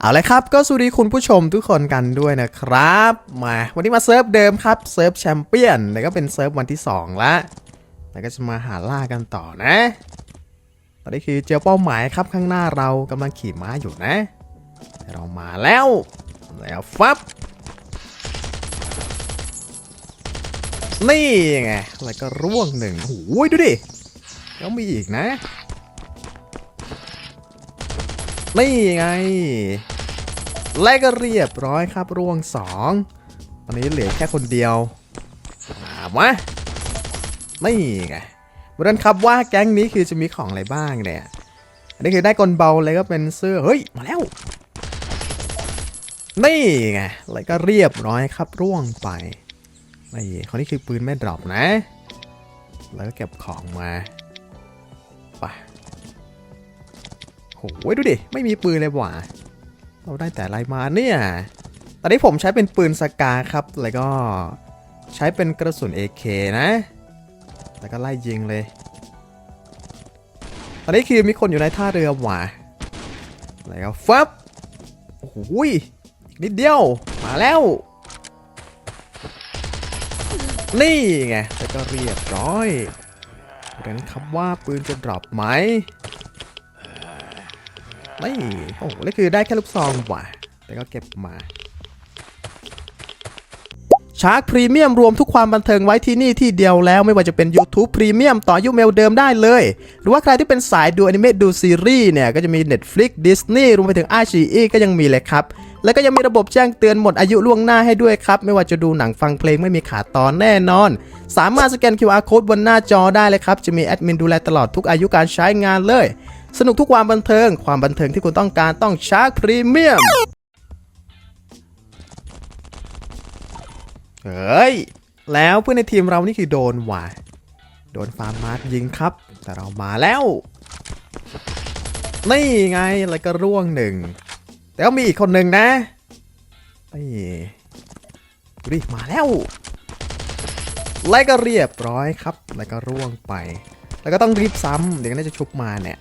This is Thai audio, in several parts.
เอาเลยครับ ก็สวัสดีคุณผู้ชมทุกคนกันด้วยนะครับ มาวันนี้มาเซิร์ฟเดิมครับเซิร์ฟแชมเปี้ยนแล้วก็เป็นเซิร์ฟวันที่2ละแล้วก็จะมาหาล่ากันต่อนะ ตอนนี้คือเจอเป้าหมายครับข้างหน้าเรากำลังขี่ม้าอยู่นะ เรามาแล้วแล้วฟับนี่ไงแล้วก็ร่วงหนึ่งโอ้โหดูดิแล้วมีอีกนะ นี่ไง และก็เรียบร้อยครับร่วงสองตอนนี้เหลือแค่คนเดียวมาวะนี่ไงมาดูครับว่าแก๊งนี้คือจะมีของอะไรบ้างเนี่ย อันนี้คือได้กลเบาเลยก็เป็นเสื้อ เฮ้ย มาแล้ว นี่ไงแล้วก็เรียบร้อยครับร่วงไป นี่คนนี้คือปืนไม่ดรอปนะ แล้วก็เก็บของมา ไป โหดูดิ ไม่มีปืนเลยว่ะเราได้แต่ไรมาเนี่ย ตอนนี้ผมใช้เป็นปืนสกาครับ แล้วก็ใช้เป็นกระสุน AK นะ แล้วก็ไล่ยิงเลย ตอนนี้คือมีคนอยู่ในท่าเรือว่ะแล้วก็ฟับโอ้ยอีกนิดเดียว มาแล้ว นี่ไง แล้วก็เรียบร้อยเรนครับว่าปืนจะดรอปไหม ไม่โอ้โหนี่คือได้แค่ลูกซองว่ะ แต่ก็เก็บมาชาร์กพรีเมียมรวมทุกความบันเทิงไว้ที่นี่ที่เดียวแล้วไม่ว่าจะเป็น YouTube พรีเมียมต่อยุคเมลเดิมได้เลย หรือว่าใครที่เป็นสายดูอนิเมะดูซีรีส์เนี่ย ก็จะมี Netflix Disney รวมไปถึง i อ e ก็ยังมีเลยครับ แล้วก็ยังมีระบบแจ้งเตือนหมดอายุล่วงหน้าให้ด้วยครับ ไม่ว่าจะดูหนังฟังเพลงไม่มีขาดตอนแน่นอน สามารถสแกน QR code บนหน้าจอได้เลยครับจะมีแอดมินดูแลตลอดทุกอายุการใช้งานเลย สนุกทุกความบันเทิง ความบันเทิงที่คุณต้องการต้องชาร์กพรีเมียม เฮ้ย แล้วเพื่อนในทีมเรานี่คือโดนว่ะ โดนฟาร์มมาร์ยิงครับ แต่เรามาแล้ว นี่ไงแล้วก็ร่วงหนึ่ง แต่ก็มีอีกคนหนึ่งนะนี่ดูดิมาแล้วแล้วก็เรียบร้อยครับ แล้วก็ร่วงไป แล้วก็ต้องรีบซ้ำเดี๋ยวน่าจะชุบมาเนี่ย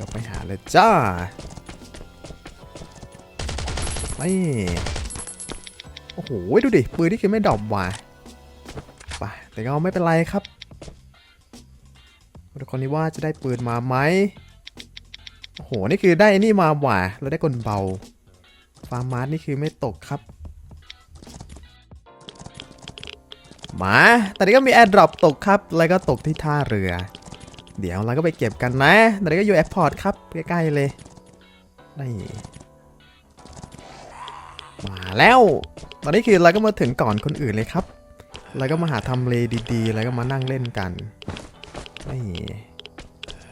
ก็ไปหาเลยจ้าไม่โอ้โหดูดิ ปืนนี่คือไม่ดรอปว่ะไปแต่ก็ไม่เป็นไรครับทุกคนนี้ว่าจะได้ปืนมาไหมโอ้โห นี่คือได้อนี่มาว่ะเราได้กลเบา ฟาร์มาร์นี่คือไม่ตกครับมาแตอนนี้ก็มีแอร์ดรอปตกครับ แล้วก็ตกที่ท่าเรือ เดี๋ยวเราก็ไปเก็บกันนะตอนนี้ก็อยู่แอร์พอร์ตครับ ใกล้ๆเลยนี่มาแล้ว ตอนนี้คือเราก็มาถึงก่อนคนอื่นเลยครับ แล้วก็มาหาทำเลดีๆ แล้วก็มานั่งเล่นกันนี่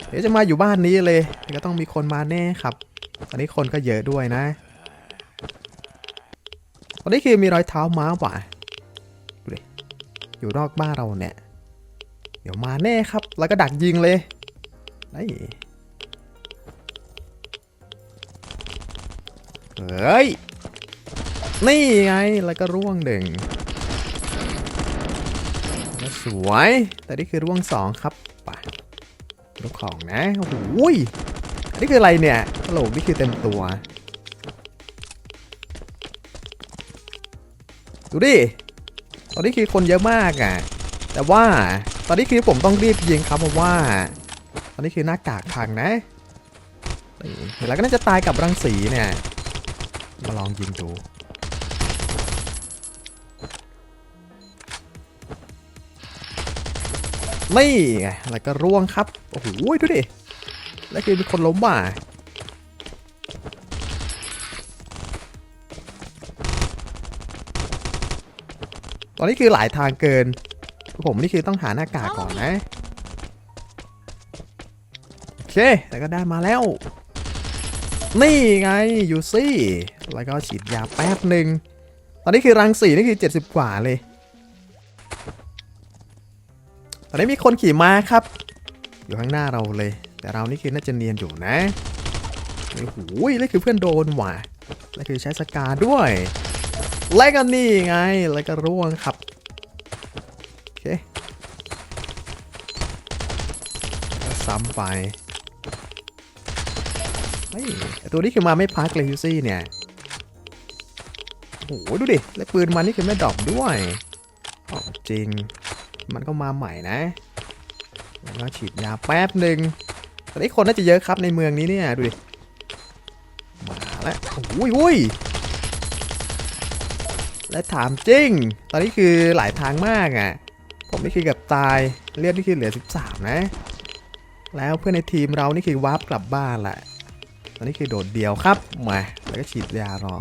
เดี๋ยวจะมาอยู่บ้านนี้เลย ก็ต้องมีคนมาแน่ครับ ตอนนี้คนก็เยอะด้วยนะ ตอนนี้คือมีรอยเท้าม้าว่ะอยู่นอกบ้านเราเนี่ย เดี๋ยวมาแน่ครับ แล้วก็ดักยิงเลยนี่เฮ้ย นี่ไง แล้วก็ร่วงหนึ่งสวย แต่นี่คือร่วงสองครับไปลูกของนะ โอ้โหยนนี่คืออะไรเนี่ยกระโหลกนี่คือเต็มตัว ดูดิ ตอนนี้คือคนเยอะมากอะ แต่ว่า ตอนนี้คือผมต้องรีบยิงครับเพราะว่า ตอนนี้คือหน้ากากพังนะแล้วก็น่าจะตายกับรังสีเนี่ย มาลองยิงดูนี่ไงแล้วก็ร่วงครับ โอ้โห ดูดิ แล้วคือมีคนล้มว่ะตอนนี้คือหลายทางเกิน ผมนี่คือต้องหาหน้ากากก่อนนะ โอเค แล้วก็ได้มาแล้ว นี่ไงยูซี่ แล้วก็ฉีดยาแป๊บหนึ่ง ตอนนี้คือรังสีนี่คือ 70 กว่าเลย ตอนนี้มีคนขี่ม้าครับ อยู่ข้างหน้าเราเลย แต่เรานี่คือน่าจะเนียนอยู่นะโอ้โหนี่คือเพื่อนโดนว่ะแล้วคือใช้สกาด้วย และก็นี่ไง แล้วก็ร่วงครับโอเคก็ ซ้ำไปเฮ้ยไอตัวนี้คือมาไม่พักเลยยูซี่เนี่ยโอ้โหดูดิแล้วปืนมันนี่คือไม่ดรอปด้วยขอจริง มันก็มาใหม่นะแล้วก็ฉีดยาแป๊บหนึ่งตอนนี้คนน่าจะเยอะครับในเมืองนี้เนี่ยดูดิ มาแล้วโอ้ยอุ้ยและถามจริง ตอนนี้คือหลายทางมากอะ่ะ ผมนี่คือกับตายเลือดนี่คือเหลือ 13 นะ แล้วเพื่อนในทีมเรานี่คือวาร์ปกลับบ้านแหละตอนนี้คือโดดเดียวครับมาแล้วก็ฉีดยารอ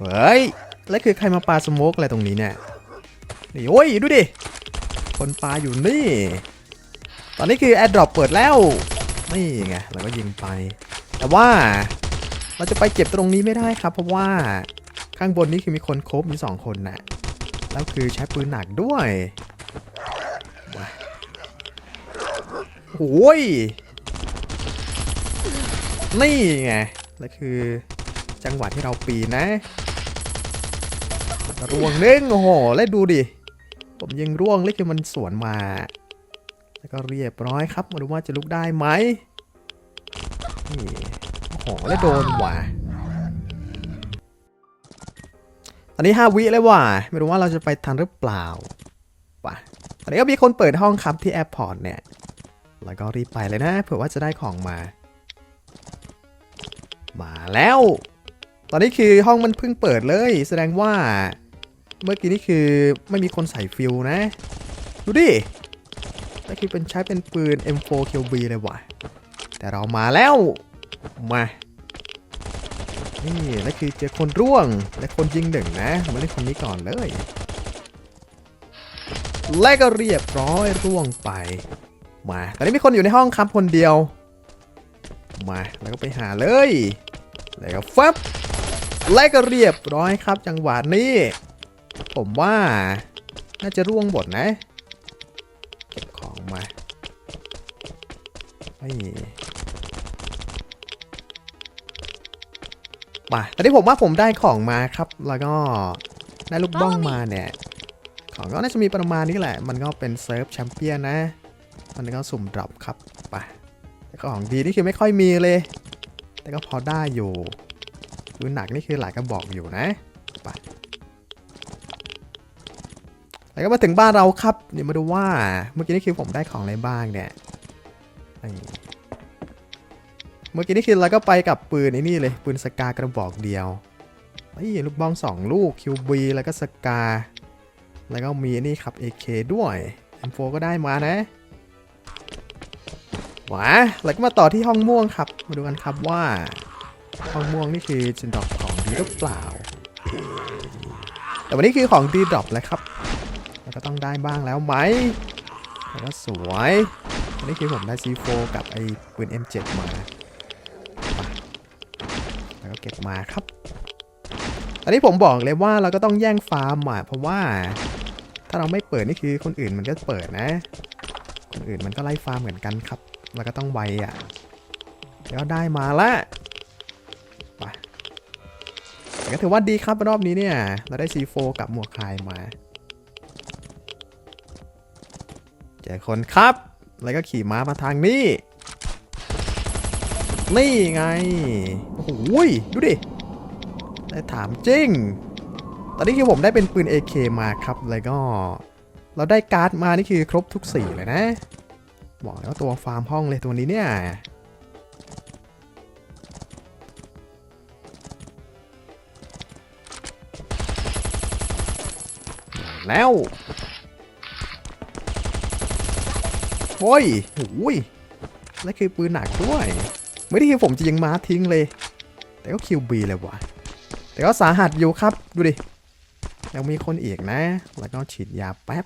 เฮ้ย แล้วคือใครมาปาสโมกอะไรตรงนี้เนี่ย นี่โอ้ย ดูดิ คนปาอยู่นี่ ตอนนี้คือแอดดรอปเปิดแล้ว นี่ไงเราก็ยิงไป แต่ว่า เราจะไปเก็บตรงนี้ไม่ได้ครับ เพราะว่าข้างบนนี้คือมีคนครบมีสองคนน่ะแล้วคือใช้ปืนหนักด้วยโอ้ยนี่ไงแล้วคือจังหวะที่เราปีนนะร่วงเนึงโอ้โหแล้วดูดิผมยิงร่วงเล็กมันสวนมา แล้วก็เรียบร้อยครับมาดูว่าจะลุกได้ไหมนี่ หแล้วโดนว่ะตอนนี้5วิเลยว่ะไม่รู้ว่าเราจะไปทันหรือเปล่าป่ะตอนนี้ก็มีคนเปิดห้องครับที่แอร์พอร์ตเนี่ย แล้วก็รีบไปเลยนะเผื่อว่าจะได้ของมา มาแล้ว ตอนนี้คือห้องมันเพิ่งเปิดเลย แสดงว่า เมื่อกี้นี่คือไม่มีคนใส่ฟิลนะ ดูดินั่คือเป็นใช้เป็นปืน M4 QB เลยว่ะ แต่เรามาแล้ว มานี่นั่นคือเจอคนร่วงและคนยิงหนึ่งนะ มาเล่นคนนี้ก่อนเลย และก็เรียบร้อยร่วงไป มาตอนนี้มีคนอยู่ในห้องครับคนเดียว มาแล้วก็ไปหาเลย แล้วก็ฟับและก็เรียบร้อยครับจังหวะนี้ ผมว่า น่าจะร่วงหมดนะ เก็บของมาไอ้ มาตอนนี้ผมว่าผมได้ของมาครับ แล้วก็ได้ลูกบ้องมาเนี่ย ของก็น่าจะมีประมาณนี้แหละ มันก็เป็นเซิร์ฟแชมเปี้ยนนะ มันก็สุ่มดรอปครับไปของดีนี่คือไม่ค่อยมีเลย แต่ก็พอได้อยู่ปืนหนักนี่คือหลายกระบอกอยู่นะไปแล้วก็มาถึงบ้านเราครับ เดี๋ยวมาดูว่าเมื่อกี้นี่คือผมได้ของอะไรบ้างเนี่ยนี่ เมื่อกี้นี่คือเราก็ไปกับปืนไอ้นี่เลย ปืนสกากระบอกเดียวเฮ้ลูกบ้องสองลูก QB แล้วก็สกา แล้วก็มีนี่ครับ AK ด้วย M4 ก็ได้มานะหวาแล้วก็มาต่อที่ห้องม่วงครับ มาดูกันครับว่า ห้องม่วงนี่คือจะดรอปของดีหรือเปล่า แต่วันนี้คือของดีดรอปแล้วครับแล้วก็ต้องได้บ้างแล้วไหมแล้วก็สวยอันนี้คือผมได้ C4 กับไอ้ปืน M7 มา แล้วก็เก็บมาครับ อันนี้ผมบอกเลยว่าเราก็ต้องแย่งฟาร์มอะเพราะว่า ถ้าเราไม่เปิดนี่คือคนอื่นมันก็เปิดนะ คนอื่นมันก็ไล่ฟาร์มเหมือนกันครับแล้วก็ต้องไวอะ แล้วได้มาละไปก็ถือว่าดีครับรอบนี้เนี่ย เราได้ C4 กับหมวกคายมา เจอคนครับ แล้วก็ขี่ม้ามาทางนี้ นี่ไง โอ้โหยดูดิ ได้ถามจริง ตอนนี้คือผมได้เป็นปืน AK มาครับแล้วก็ เราได้การ์ดมานี่คือครบทุกสีเลยนะ บอกแล้วาตัวฟาร์มห้องเลยตัวนี้เนี่ยแล้วโอ้ยโอ้ยแล้วคือปืนหนักด้วย ไม่ได้คือผมจะยิงม้าทิ้งเลย แต่ก็คิวบีเลยวะแต่ก็สาหัสอยู่ครับ ดูดิยังมีคนอีกนะ แล้วก็ฉีดยาแป๊บ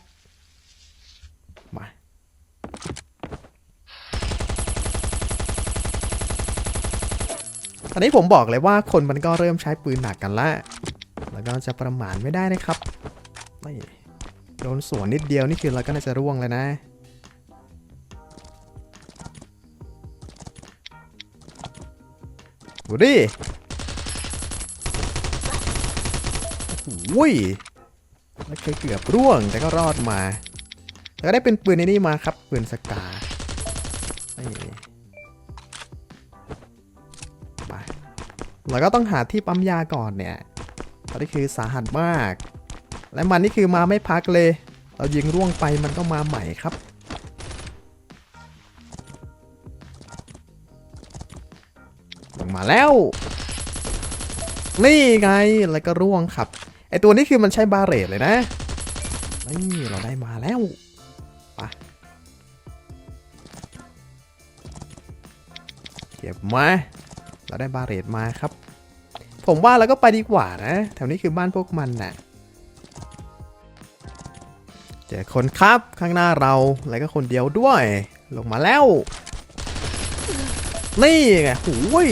มาตอนนี้ผมบอกเลยว่าคนมันก็เริ่มใช้ปืนหนักกันละ แล้วก็จะประมาทไม่ได้นะครับไม่โดนสวนนิดเดียวนี่คือเราก็น่าจะร่วงเลยนะ ดูดิโอ้ยแล้วเคยเกือบร่วงแต่ก็รอดมา แล้วก็ได้เป็นปืนในนี่มาครับ ปืนสกาไปแล้วก็ต้องหาที่ปั๊มยาก่อนเนี่ยตอนนี้คือสาหัสมาก และมันนี่คือมาไม่พักเลย เรายิงร่วงไปมันก็มาใหม่ครับ มาแล้ว นี่ไงแล้วก็ร่วงครับ ไอตัวนี้คือมันใช้บาเรตเลยนะ นี่เราได้มาแล้วไปเก็บมา เราได้บาเรตมาครับ ผมว่าเราก็ไปดีกว่านะ แถวนี้คือบ้านพวกมันน่ะเจอคนครับข้างหน้าเราแล้วก็คนเดียวด้วย ลงมาแล้ว นี่ไงหูย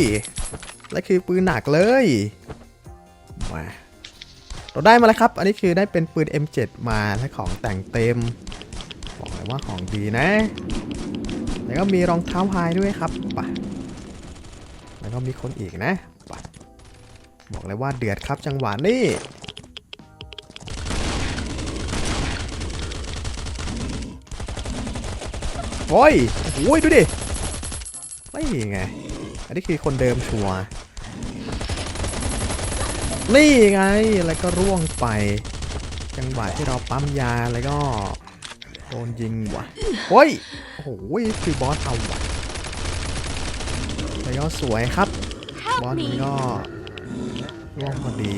แล้วคือปืนหนักเลยมาเราได้มาแล้วครับ อันนี้คือได้เป็นปืน M7 มาและของแต่งเต็ม บอกเลยว่าของดีนะ แล้วก็มีรองเท้าไฮด้วยครับไปแล้วก็มีคนอีกนะไปบอกเลยว่าเดือดครับจังหวะนี้โอ้ยโอ้ยดูดิ ไม่ไง อันนี้คือคนเดิมชัวร์ นี่ไง แล้วก็ร่วงไป จังหวะที่เราปั๊มยาแล้วก็โดนยิงว่ะโอ้ยโอ้โหคือบอสเอาว่ะแล้วก็สวยครับ บอสมันก็ร่วงพอดี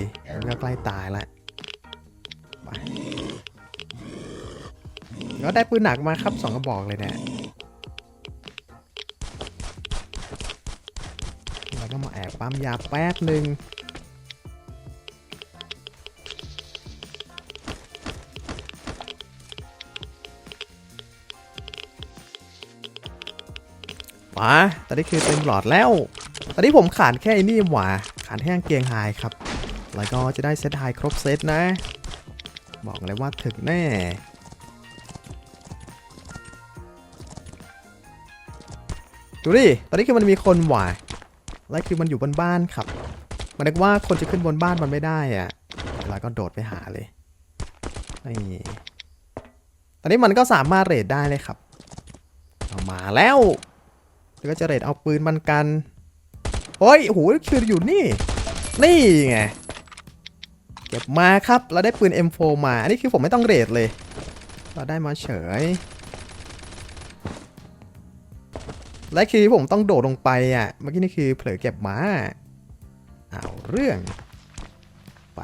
แล้วก็ใกล้ตายล้วไปแล้วได้ปืนหนักมาครับสองกระบอกเลยเนี่ยแล้วก็มาแอบปั๊มยาแป๊บหนึ่ง มาตอนนี้คือเต็มหลอดแล้ว ตอนนี้ผมขาดแค่ไอ้นี่หว่าขาดแค่กางเกงไฮครับ แล้วก็จะได้เซตไฮครบเซตนะ บอกเลยว่าถึกแน่ดูดิ ตอนนี้คือมันมีคนหว่าและคือมันอยู่บนบ้านครับ มันนึกว่าคนจะขึ้นบนบ้านมันไม่ได้อะแล้วก็โดดไปหาเลย นี่ ตอนนี้มันก็สามารถเรดได้เลยครับามาแล้ว แล้วก็จะเรดเอาปืนมันกันโอ้ยโอ้โหคืออยู่นี่ นี่ไงเก็บมาครับเราได้ปืน M4 มาอันนี้คือผมไม่ต้องเรดเลย เราได้มาเฉย และคือผมต้องโดดลงไปอะเมื่อกี้นี่คือเผลอเก็บมาเอาเรื่องไป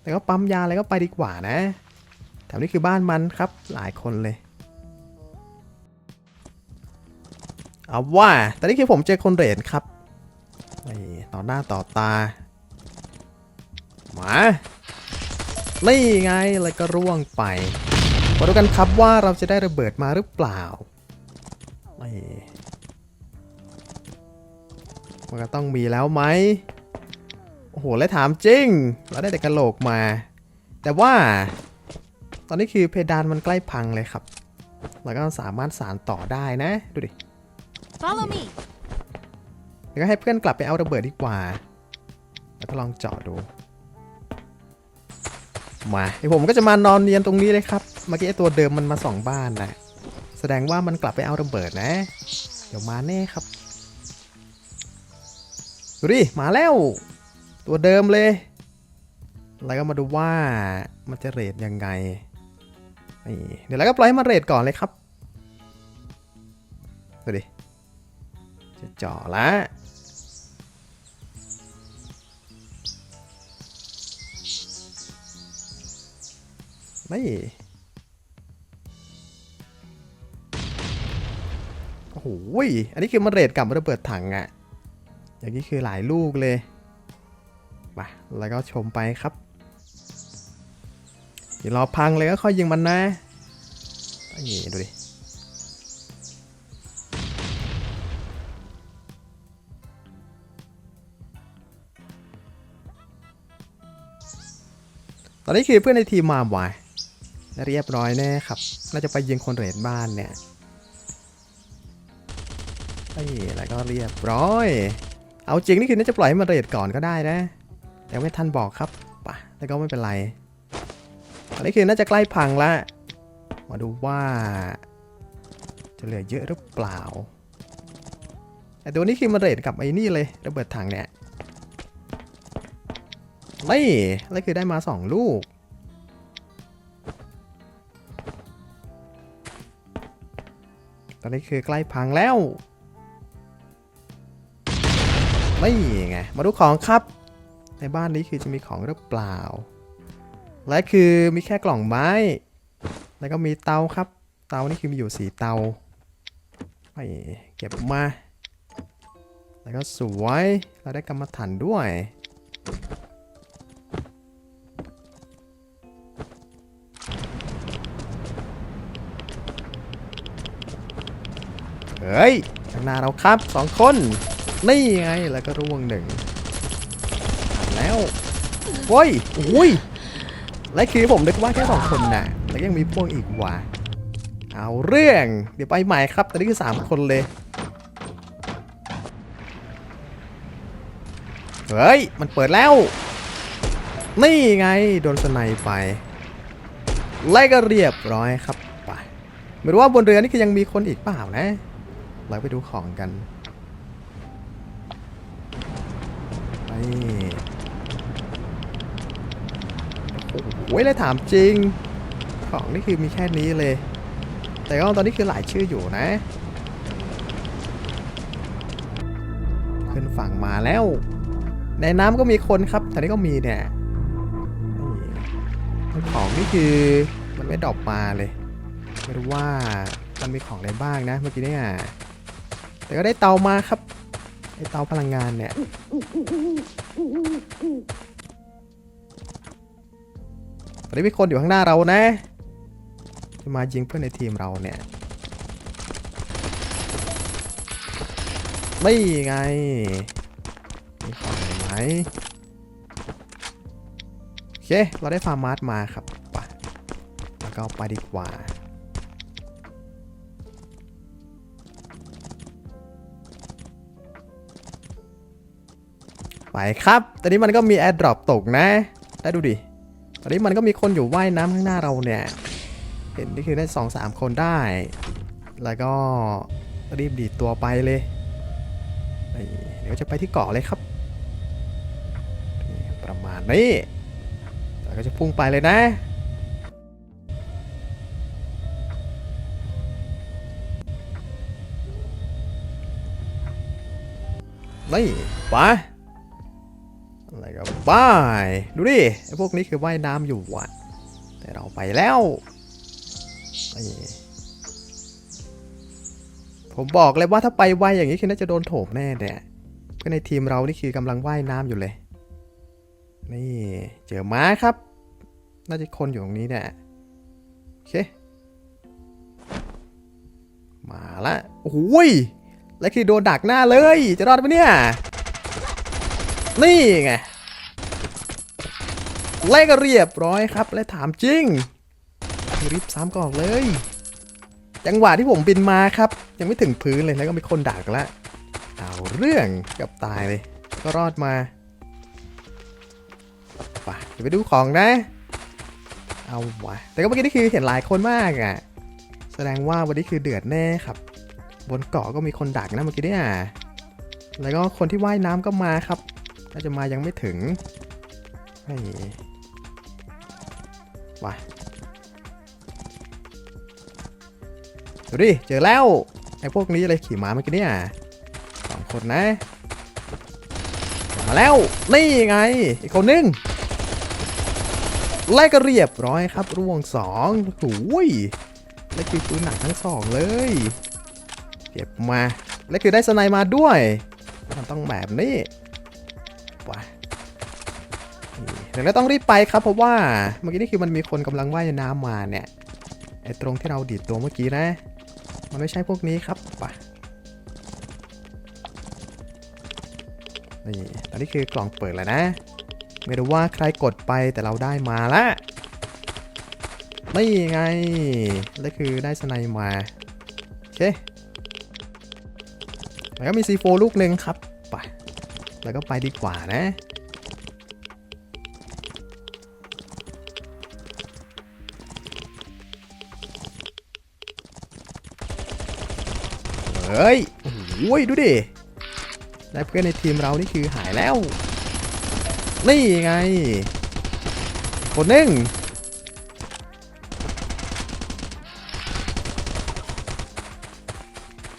แต่ก็ปั๊มยาอะไรก็ไปดีกว่านะแถวนี้คือบ้านมันครับหลายคนเลย เอาว่าต่นี่คือผมเจอคนเหรนครับนี่ต่อหน้าต่อตามานี่ไงแล้วก็ร่วงไปมาดูกันครับว่าเราจะได้ระเบิดมาหรือเปล่านี่มันก็ต้องมีแล้วไหมโอ้โห แล้วถามจริง เราได้แต่กระโหลกมา แต่ว่า ตอนนี้คือเพดานมันใกล้พังเลยครับแล้วก็สามารถสารต่อได้นะ ดูดิ Follow me. แล้วก็ให้เพื่อนกลับไปเอาระเบิดดีกว่า แล้วก็ลองเจาะดู มาไอผมก็จะมานอนเนียนตรงนี้เลยครับ เมื่อกี้ไอตัวเดิมมันมาสองบ้านนะ แสดงว่ามันกลับไปเอาระเบิดนะ เดี๋ยวมาแน่ครับ ดูดิ มาแล้ว ตัวเดิมเลย แล้วก็มาดูว่ามันจะเรทยังไง นี่ เดี๋ยวเราก็ปล่อยให้มันเรทก่อนเลยครับ ดูดิ จะเจาะละนี่โอ้โหอันนี้คือมันเรทกับระเบิดถังอะ่ะ อย่างนี้คือหลายลูกเลยไปแล้วก็ชมไปครับเดี๋ยวรอพังเลยก็ค่อยยิงมันนะนี่ดูดิ อนนี้คือเพื่อนในทีมมาบ่อยเรียบร้อยแน่ครับ น่าจะไปยิงคนเรดบ้านเนี่ยนี่แล้วก็เรียบร้อย เอาจริงนี่คือน่าจะปล่อยให้มันเรดก่อนก็ได้นะ แต่ไม่ทันบอกครับปะแต่ก็ไม่เป็นไรตอนนี้คือน่าจะใกล้พังละ มาดูว่า จะเหลือเยอะหรือเปล่า แต่ตัวนี้คือมาเรทกับไอ้นี่เลยระเบิดถังเนี่ย นี่แล้วคือได้มาสองลูก ตอนนี้คือใกล้พังแล้วนี่ไง มาดูของครับ ในบ้านนี้คือจะมีของหรือเปล่า และคือมีแค่กล่องไม้ แล้วก็มีเตาครับ เตานี่คือมีอยู่สีเตาไปเก็บมา แล้วก็สวย เราได้กรรมฐานด้วย เฮ้ยข้างหน้าเราครับสองคน นี่ไงแล้วก็ร่วงหนึ่งแล้วโว้ยโอ้ยและคือผมนึกว่าแค่สองคนนะแล้วยังมีพวกอีกว่ะเอาเรื่องเดี๋ยวไปใหม่ครับตอนนี้คือ3คนเลยเฮ้ย มันเปิดแล้ว นี่ไง โดนสไนไป ไล่ก็เรียบร้อยครับ ไป ไม่รู้ว่าบนเรือนี่คือยังมีคนอีกเปล่านะ เราไปดูของกันไปโอ้โหเลยถามจริง ของนี่คือมีแค่นี้เลย แต่ก็ตอนนี้คือหลายชื่ออยู่นะ ขึ้นฝั่งมาแล้ว ในน้ำก็มีคนครับ แต่นี่ก็มีเนี่ยของนี่คือมันไม่ดรอปมาเลย ไม่รู้ว่ามันมีของอะไรบ้างนะเมื่อกี้เนี่ย แต่ก็ได้เตามาครับไอเตาพลังงานเนี่ยตอนนี้มีคนอยู่ข้างหน้าเรานะ จะมายิงเพื่อนในทีมเราเนี่ยไม่ไงมีของไหมโอเค เราได้ฟาร์มาร์ทมาครับไปแล้วก็ไปดีกว่า ไปครับ ตอนนี้มันก็มีแอร์ดรอปตกนะ ได้ดูดิ ตอนนี้มันก็มีคนอยู่ว่ายน้ำข้างหน้าเราเนี่ย เห็นนี่คือได้สองสามคนได้ แล้วก็รีบดีดตัวไปเลย เดี๋ยวจะไปที่เกาะเลยครับ ประมาณนี้แล้วก็จะพุ่งไปเลยนะนี่ไป อะไรก็ไปดูดิไอ้พวกนี้คือว่ายน้ำอยู่ว่ะแต่เราไปแล้วผมบอกเลยว่าถ้าไปไวอย่างนี้คือน่าจะโดนโถมแน่เนี่ยเพื่อนในทีมเรานี่คือกำลังว่ายน้ำอยู่เลย นี่เจอม้าครับ น่าจะคนอยู่ตรงนี้เนี่ยโอเค มาละโอ้ยแล้วคือโดนดักหน้าเลย จะรอดไหมเนี่ย นี่ไง ไล่ก็เรียบร้อยครับ และถามจริงรีบซ้ำก่อนเลย จังหวะที่ผมบินมาครับ ยังไม่ถึงพื้นเลยแล้วก็มีคนดักแล้วเอาเรื่องกับตายเลย ก็รอดมาไปเดี๋ยวไปดูของนะ เอาวะแต่ก็เมื่อกี้นี่คือเห็นหลายคนมากอะ่ะ แสดงว่าวันนี้คือเดือดแน่ครับ บนเกาะก็มีคนดักนะเมื่อกี้เนี่ยแล้วก็คนที่ว่ายน้ำก็มาครับน่าจะมายังไม่ถึงไม่วดูดิ เจอแล้วไอ้พวกนี้เลยขี่ม้าเมื่อกี้เนี่ยสองคนนะ มาแล้ว นี่ไง อีกคนนึงไล่ก็เรียบร้อยครับร่วงสองโอ้ยไล่คือปืนหนักทั้งสองเลย เก็บมา และคือได้สไนมาด้วย มันต้องแบบนี้ว้า เดี๋ยวเราต้องรีบไปครับเพราะว่าเมื่อกี้นี่คือมันมีคนกำลังว่ายน้ำมาเนี่ยไอ้ตรงที่เราดีดตัวเมื่อกี้นะ มันไม่ใช่พวกนี้ครับไปนี่ตอนนี้คือกล่องเปิดแล้วนะ ไม่รู้ว่าใครกดไปแต่เราได้มาละนี่ไงแล้วคือได้สไนมาโอเคแล้วก็มี C4 ลูกหนึ่งครับไปแล้วก็ไปดีกว่านะ เฮ้ยโอ้โหดูดิได้เพื่อนในทีมเรานี่คือหายแล้ว นี่ไง คนหนึ่ง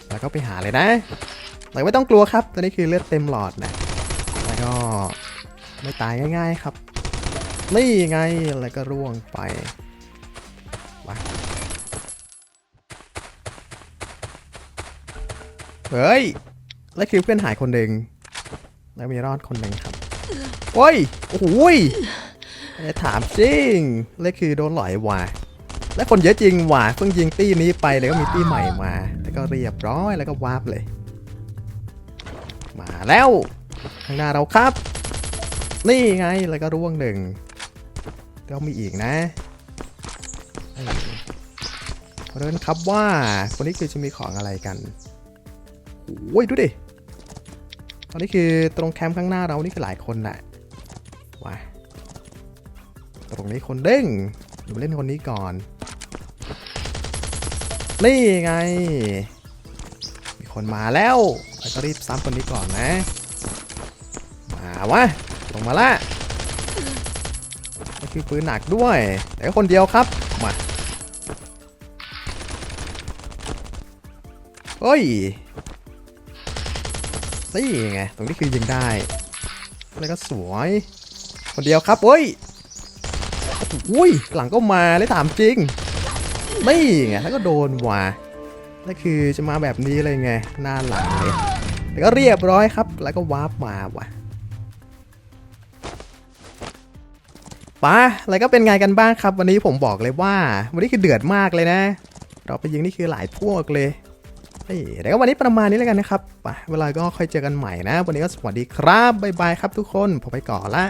แล้วก็ไปหาเลยนะแต่ไม่ต้องกลัวครับตอนนี้คือเลือดเต็มหลอดนะ แล้วก็ไม่ตายง่าย ๆครับ นี่ไง แล้วก็ร่วงไปมา เฮ้ย แล้วคือเพื่อนหายคนหนึ่งแล้วมีรอดคนหนึ่งครับโอ้ย โอ้โหยจะถามจริงแล้วคือโดนหลอยว่ะและคนเยอะจริงว่ะเพิ่งยิงตี้นี้ไปแล้วก็มีตี้ใหม่มา แล้วก็เรียบร้อยแล้วก็วาร์ปเลย มาแล้วข้างหน้าเราครับ นี่ไงแล้วก็ร่วงหนึ่งก็มีอีกนะเออเริ่นครับว่าคนนี้คือจะมีของอะไรกัน โอ้ยดูดิ ตอนนี้คือตรงแคมป์ข้างหน้าเรานี่คือหลายคนน่ะว้าตรงนี้คนเด้งเดี๋ยวเล่นคนนี้ก่อน นี่ไง มีคนมาแล้วเราก็รีบซ้ำคนนี้ก่อนนะ มาวะ ลงมาละก็คือปืนหนักด้วย แต่คนเดียวครับ มา เฮ้ย นี่ไง ตรงนี้คือยิงได้ แล้วก็สวย คนเดียวครับเฮ้ยอุ้ย หลังก็มาเลยถามจริง นี่ไง แล้วก็โดนว่ะนั่นคือจะมาแบบนี้เลยไง หน้าหลังเลยแต่ก็เรียบร้อยครับ แล้วก็วาร์ปมาว่ะป้าแล้วก็เป็นไงกันบ้างครับ วันนี้ผมบอกเลยว่า วันนี้คือเดือดมากเลยนะ เราไปยิงนี่คือหลายพวกเลย แต่ก็วันนี้ประมาณนี้แล้วกันนะครับไปเวลาก็ค่อยเจอกันใหม่นะ วันนี้ก็สวัสดีครับ บ๊ายบายครับทุกคน ผมไปก่อนละ